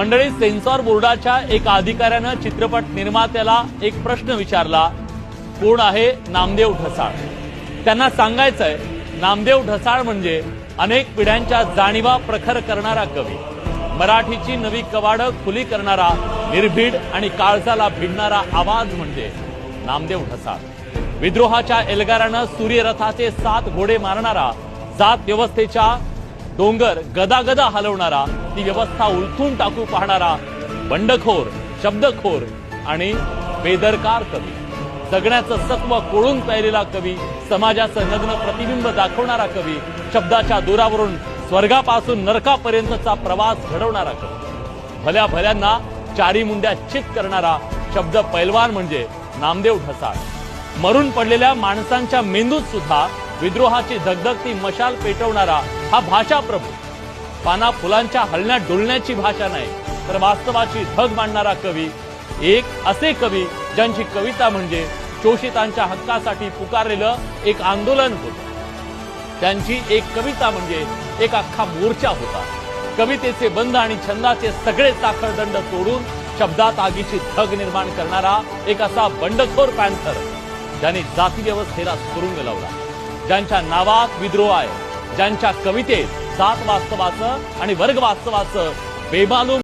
मंडळी सेन्सॉर बोर्डाच्या एका अधिकाऱ्यानं चित्रपट निर्मात्याला एक प्रश्न विचारला. कोण आहे? नामदेव ढसाळ. त्यांना सांगायचंय नामदेव ढसाळ म्हणजे अनेक पिढ्यांच्या जाणीवा प्रखर करणारा कवी. मराठीची नवी कवाडं खुली करणारा निर्भीड आणि काळजाला भिडणारा आवाज म्हणजे नामदेव ढसाळ. विद्रोहाच्या एल्गारानं सूर्यरथाचे सात घोडे मारणारा जात व्यवस्थेच्या डोंगर गदागदा हलवणारा ती व्यवस्था उलथून टाकू पाहणारा बंडखोर शब्दखोर आणि बेदरकार कवी. जगण्याचं सत्व कोळून प्यायलेला कवी समाजाचं नग्न प्रतिबिंब दाखवणारा कवी शब्दाच्या दुरावरून स्वर्गापासून नरकापर्यंतचा प्रवास घडवणारा कवी. भल्या भल्यांना चारी मुंड्या चित करणारा शब्द पैलवान म्हणजे नामदेव ढसाळ. मरून पडलेल्या माणसांच्या मेंदूत सुद्धा विद्रोहाची धगधगती मशाल पेटवणारा हा भाषा प्रभू. पाना फुलांच्या हलण्यात डुलण्याची भाषा नाही तर वास्तवाची धग मांडणारा कवी एक असे कवी ज्यांची कविता म्हणजे शोषितांच्या हक्कासाठी पुकारलेलं एक आंदोलन होतं. त्यांची एक कविता म्हणजे एक अख्खा मोर्चा होता. कवितेचे बंध आणि छंदाचे सगळे साखळदंड तोडून शब्दात आगीची धग निर्माण करणारा एक असा बंडखोर पॅन्थर ज्यांनी जाती व्यवस्थेला सुरुंग लावला ज्यांच्या नावात विद्रोह आहे. ज्यांच्या कवितेत जात वास्तवाचं आणि वर्ग वास्तवाचं बेमालूम